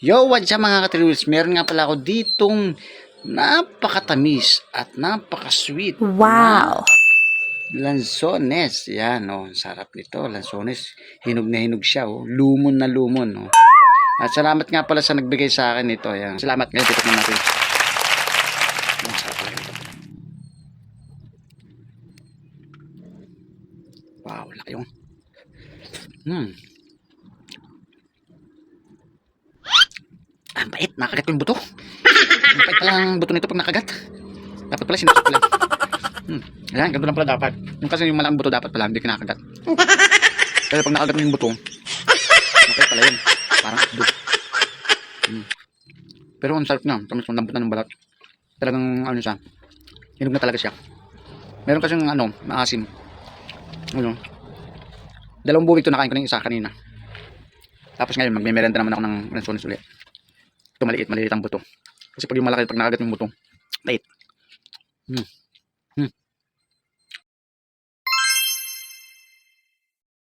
Yo, what's up mga katriwils? Meron nga pala ako ditong napakatamis at napaka-sweet Wow. na lansones. Yan, oh, sarap nito. Lansones. Hinog na hinog siya, oh. Lumon na lumon, oh. At salamat nga pala sa nagbigay sa akin nito. Yan. Salamat ngayon, titikman natin. Sarap nito. Wow, laki yung. Hmm. Ang bait, nakagat ko yung buto. Ang bait pala ang buto nito pag nakagat. Dapat pala sinusok lang. Hmm. Ayan, ganito lang pala dapat. Yung kasi yung malaking buto dapat pala, hindi kinakagat. Kaya pag nakagat mo yung buto, makit pala yun. Parang do. Hmm. Pero ang sarap na, tamis ng lambot na ng balat. Talagang ano siya, hinog na talaga siya. Meron kasi ano, maasim. Ano, dalawang buwig ito nakain ko ng isa kanina. Tapos ngayon, magme-merenda naman ako ng lansones ulit. Ito maliit, maliit ang buto. Kasi pag yung malaki, pag nakagat yung buto, tight. Hmm.